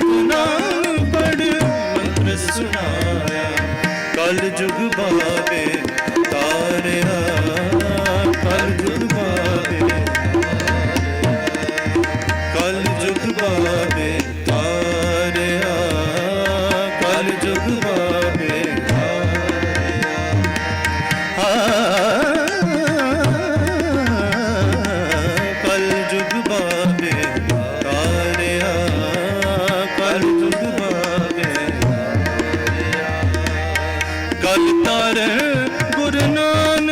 Aduna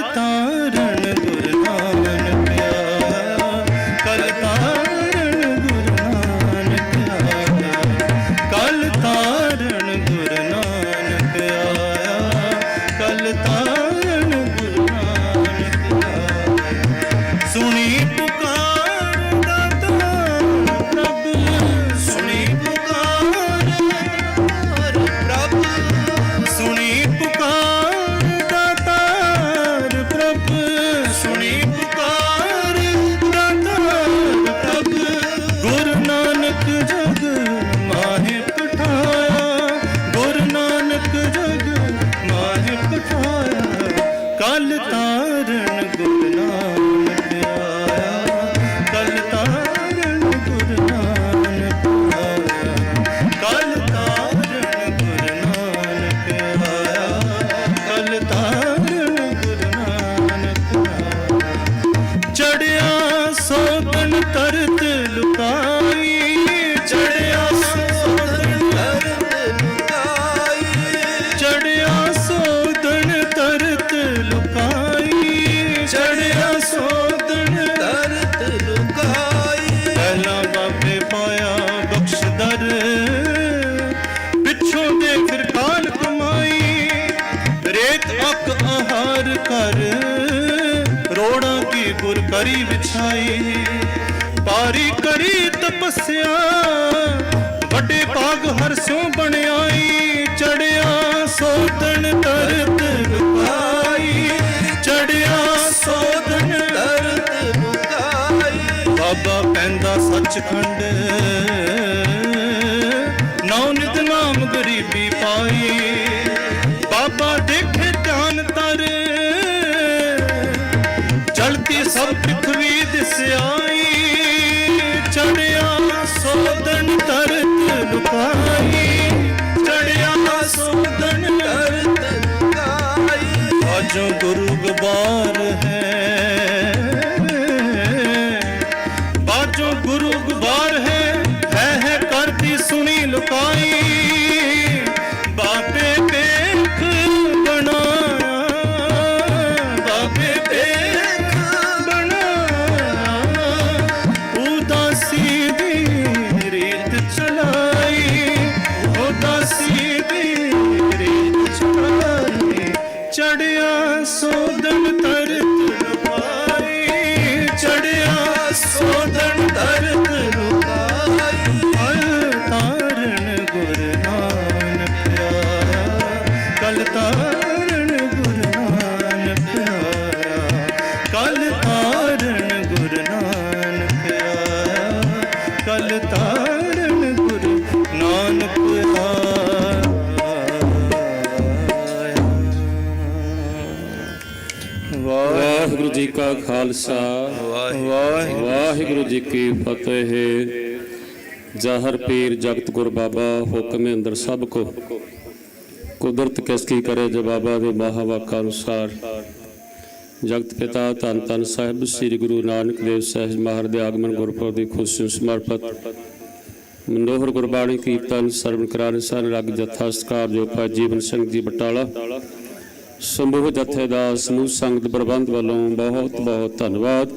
करता ਦਰੀ ਵਿਛਾਈ। ਪਾਰੀ ਕਰੀ ਤਪੱਸਿਆ, ਵੱਡੇ ਬਾਗ ਹਰ ਸਿਉ ਬਣਾਈ। ਚੜਿਆ ਸੋਤਨ ਤਰਤ ਬੁਕਾਈ ਚੜਿਆ ਸੋਤਨ ਤਰਤ ਬੁਕਾਈ ਬਾਬਾ ਕਹਿੰਦਾ ਸੱਚਖੰਡ। ਨੌ ਨਿਤ ਨਾਮ ਗਰੀਬੀ ਪਾਈ। ਸਭ ਪ੍ਰਿਥਵੀ ਦਿਸਿਆਈ ਚੜਿਆ ਸੋਦਨ ਤਰਤ ਲੁਕਾਈ ਚੜਿਆ ਸੋਦਨ ਗੁਰੂ ਗਬਾਰ ਹੈ ਖਾਲਸਾ। ਵਾਹਿਗੁਰੂ ਜੀ ਕੀ ਫਤਿਹ। ਜ਼ਾਹਰ ਪੀਰ ਜਗਤ ਗੁਰ ਬਾਬਾ ਹੁਕਮੇ ਅੰਦਰ ਸਭ ਕੋ। ਕੁਦਰਤ ਕਿਸ ਕੀ ਕਰੇ ਜਵਾਬਾ ਦੇ ਮਹਾਵਾਕ ਅਨੁਸਾਰ। ਜਗਤ ਪਿਤਾ ਧੰਨ ਧੰਨ ਸਾਹਿਬ ਸ੍ਰੀ ਗੁਰੂ ਨਾਨਕ ਦੇਵ ਸਾਹਿਬ ਮਹਾਰ ਦੇ ਆਗਮਨ ਗੁਰਪੁਰਬ ਦੀ ਖੁਸ਼ੀ ਸਮਰਪਿਤ। ਮਨੋਹਰ ਗੁਰਬਾਣੀ ਕੀਰਤਨ ਸਰਵਨ ਕਰਾਨ ਸਨ ਰਗ ਜਥਾ ਸਤਕਾਰ ਜੋ ਪਾ ਜੀਵਨ ਸਿੰਘ ਜੀ ਬਟਾਲਾ। ਸਮੂਹ ਜਥੇਦਾਰ ਸਮੂਹ ਸੰਗਤ ਪ੍ਰਬੰਧ ਵੱਲੋਂ ਬਹੁਤ ਬਹੁਤ ਧੰਨਵਾਦ।